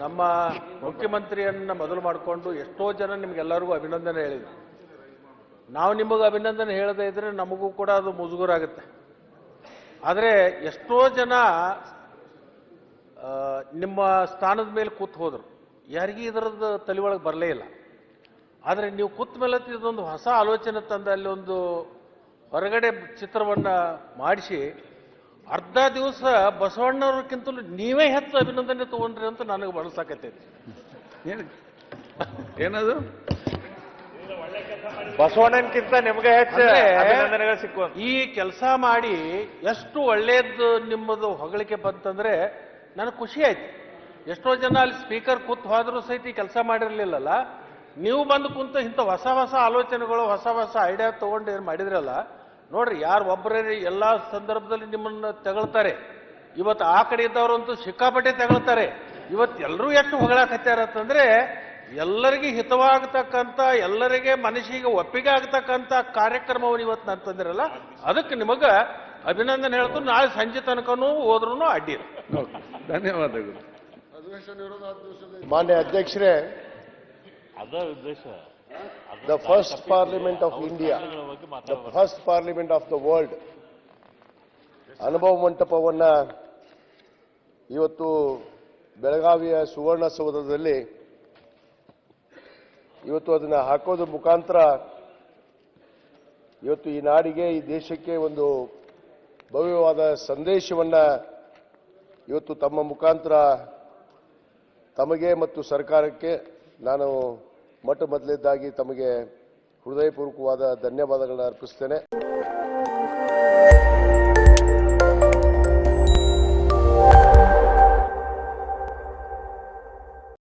ನಮ್ಮ ಮುಖ್ಯಮಂತ್ರಿಯನ್ನ ಮೊದಲು ಮಾಡಿಕೊಂಡು ಎಷ್ಟೋ ಜನ ನಿಮ್ಗೆಲ್ಲರಿಗೂ ಅಭಿನಂದನೆ ಹೇಳಿದ್ರು. ನಾವು ನಿಮಗೆ ಅಭಿನಂದನೆ ಹೇಳದೇ ಇದ್ರೆ ನಮಗೂ ಕೂಡ ಅದು ಮುಜುಗುರಾಗುತ್ತೆ. ಆದರೆ ಎಷ್ಟೋ ಜನ ನಿಮ್ಮ ಸ್ಥಾನದ ಮೇಲೆ ಕೂತ್ ಹೋದರು. ಯಾರಿಗೂ ಇದರದ್ದು ತಲೆ ಒಳಗೆ ಬರಲೇ ಇಲ್ಲ. ಆದರೆ ನೀವು ಕೂತ ಮೇಲೆ ಇದೊಂದು ಹೊಸ ಆಲೋಚನೆ ತಂದು ಅಲ್ಲಿ ಒಂದು ಹೊರಗಡೆ ಚಿತ್ರವನ್ನು ಮಾಡಿಸಿ ಅರ್ಧ ದಿವಸ ಬಸವಣ್ಣವ್ರಕ್ಕಿಂತಲೂ ನೀವೇ ಹೆಚ್ಚು ಅಭಿನಂದನೆ ತಗೊಂಡ್ರಿ ಅಂತ ನನಗೆ ಬಳಸಾಕತ್ತೈತಿ ಏನದು? ಬಸವಣ್ಣನ್ಕಿಂತ ನಿಮ್ಗೆ ಹೆಚ್ಚು ಅಭಿನಂದನೆಗಳು ಸಿಕ್ಕು ಈ ಕೆಲಸ ಮಾಡಿ ಎಷ್ಟು ಒಳ್ಳೇದು ನಿಮ್ಮದು ಹೊಗಳಿಕೆ ಬಂತಂದ್ರೆ ನನಗೆ ಖುಷಿ ಆಯ್ತು. ಎಷ್ಟೋ ಜನ ಅಲ್ಲಿ ಸ್ಪೀಕರ್ ಕೂತ್ ಹೋದ್ರೂ ಸಹಿತ ಈ ಕೆಲಸ ಮಾಡಿರ್ಲಿಲ್ಲಲ್ಲ. ನೀವು ಬಂದು ಕುಂತು ಇಂಥ ಹೊಸ ಹೊಸ ಆಲೋಚನೆಗಳು ಹೊಸ ಹೊಸ ಐಡಿಯಾ ತಗೊಂಡು ಏನು ಮಾಡಿದ್ರಲ್ಲ ನೋಡ್ರಿ ಯಾರು ಒಬ್ಬರೇ ಎಲ್ಲ ಸಂದರ್ಭದಲ್ಲಿ ನಿಮ್ಮನ್ನ ತಗೊಳ್ತಾರೆ. ಇವತ್ತು ಆ ಕಡೆ ಇದ್ದವರಂತೂ ಸಿಕ್ಕಾಪಟ್ಟೆ ತಗೊಳ್ತಾರೆ. ಇವತ್ತು ಎಲ್ಲರೂ ಎಷ್ಟು ಹೊಗಳಾಕತ್ಯಾರ ಅಂತಂದ್ರೆ ಎಲ್ಲರಿಗೆ ಹಿತವಾಗತಕ್ಕಂಥ ಎಲ್ಲರಿಗೆ ಮನಸ್ಸಿಗೆ ಒಪ್ಪಿಗೆ ಆಗತಕ್ಕಂಥ ಕಾರ್ಯಕ್ರಮವನ್ನು ಇವತ್ತು ನಾನು ತಂದಿರಲ್ಲ ಅದಕ್ಕೆ ನಿಮಗೆ ಅಭಿನಂದನೆ ಹೇಳ್ತು ನಾಳೆ ಸಂಜೆ ತನಕನೂ ಹೋದ್ರೂ ಅಡ್ಡಿ ಧನ್ಯವಾದಗಳು. ಮಾನ್ಯ ಅಧ್ಯಕ್ಷರೇ ಅದ ಉದ್ದೇಶ. The first parliament of India the first parliament of the world ಅನುಭವ ಮಂಟಪವನ್ನ ಇವತ್ತು ಬೆಳಗಾವಿಯ ಸುವರ್ಣಸೌಧದಲ್ಲಿ ಇವತ್ತು ಅದನ್ನ ಹಾಕೋದ್ರ ಮುಖಾಂತರ ಇವತ್ತು ಈ ನಾಡಿಗೆ, ಈ ದೇಶಕ್ಕೆ ಒಂದು ಭವ್ಯವಾದ ಸಂದೇಶವನ್ನ ಇವತ್ತು ತಮ್ಮ ಮುಖಾಂತರ ತಮಗೆ ಮತ್ತು ಸರ್ಕಾರಕ್ಕೆ ನಾನು ಮೊಟ್ಟ ಮೊದಲಿದ್ದಾಗಿ ತಮಗೆ ಹೃದಯಪೂರ್ವಕವಾದ ಧನ್ಯವಾದಗಳನ್ನ ಅರ್ಪಿಸ್ತೇನೆ.